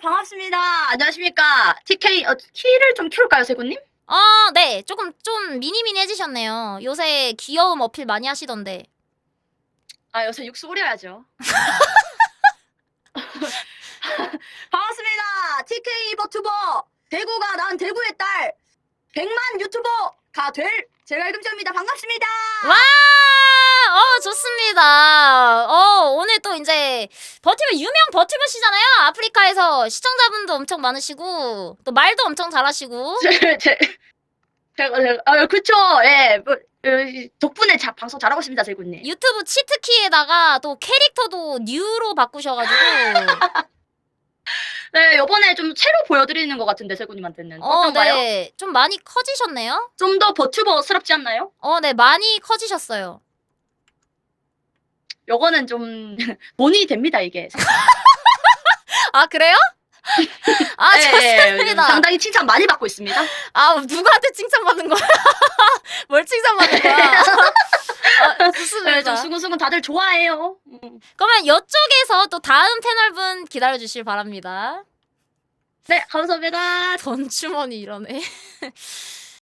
반갑습니다. 안녕하십니까. TK, 어, 키를 좀 키울까요, 세구님? 아, 네. 조금 좀 미니미니해지셨네요. 요새 귀여움 어필 많이 하시던데. 아, 요새 육수 우려야죠. 반갑습니다. TK 버튜버. 대구가 난 대구의 딸. 100만 유튜버가 될 제가 일금정입니다. 반갑습니다. 와! 어, 좋습니다. 어, 오늘 또 이제 버티버 유명 버티버시잖아요. 아프리카에서 시청자분도 엄청 많으시고 또 말도 엄청 잘하시고. 제, 제, 제가, 제가, 아, 그쵸. 예. 뭐, 어, 덕분에 자, 방송 잘하고 있습니다, 세구님. 유튜브 치트키에다가 또 캐릭터도 뉴로 바꾸셔가지고. 네, 요번에 좀 새로 보여드리는 것 같은데, 세구님한테는. 어, 어떤가요? 네. 좀 많이 커지셨네요. 좀 더 버튜버스럽지 않나요? 어, 네. 많이 커지셨어요. 요거는 좀 논의 됩니다, 이게. 아, 그래요? 아, 예, 예, 좋습니다. 상당히 칭찬 많이 받고 있습니다. 아 누구한테 칭찬받는 거야? 뭘 칭찬받는 거야? 아, 네, 좋습니다. 좀 수근수근 다들 좋아해요. 음. 그러면 이쪽에서 또 다음 패널분 기다려 주실 바랍니다. 네, 감사합니다. 돈 주머니 이러네.